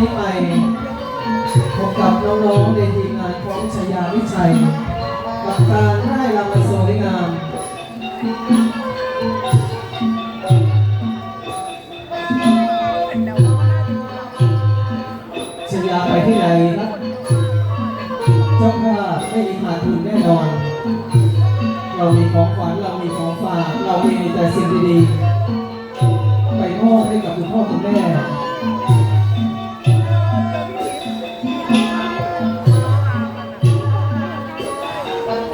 นี้ไปพบกับน้องๆในทีมงานของชยาวิชัย กับการไล่รำอันสวยงามชยาไปที่ไหนครับเจ้าภาไม่มีขาดทุนแน่นอน เรามีของขวัญเรามีของฝากเรามีแต่สิ่งดีๆ แ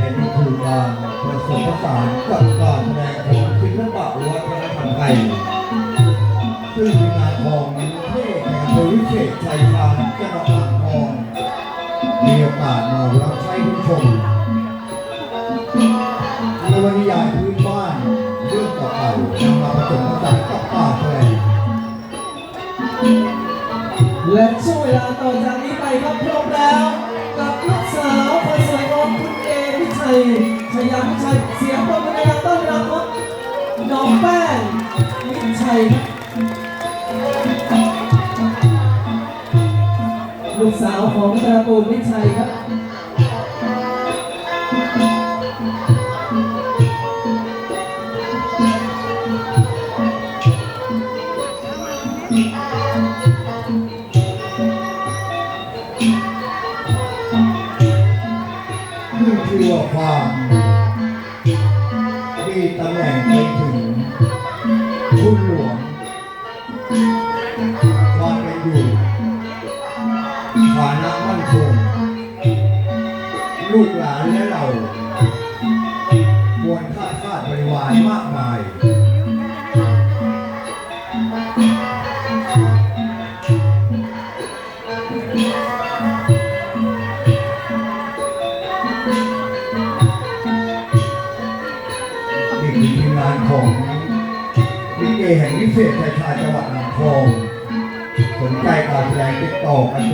ละนี่คือการผสมผสากับการแสดงของศิลปะวันธรรมไทยซึ่งานของเทพแห่งเภอวิเศษชัยชาญจังหวัดอ่างทองมีโอกาสมารับใช้ผู้ชม ๆนำมาผสมผสานกับปาแลงและช่วงเวลาต่อจากนี้ไปครับพร้อมแล้ว กับลูกสาวคนสวยของคุณเอวิชัยชยาวิชัยเสียงปรบมือในการต้อนรับครับน้องแป้งวิชัยครับลูกสาวของตระกูลวิชัยครับ นชื่อว่าความมีตำแหน่งไปถึงคุณหลวงความเป็นอยู่ฐานะมั่นคงลูกหลานและเราควรค่าคาดบริวารมากมาย นี่คือทีมงานของลิเกแห่งวิเศษชายชาญจังหวัดอ่างทองสนใจการแสดงติดต่อกัน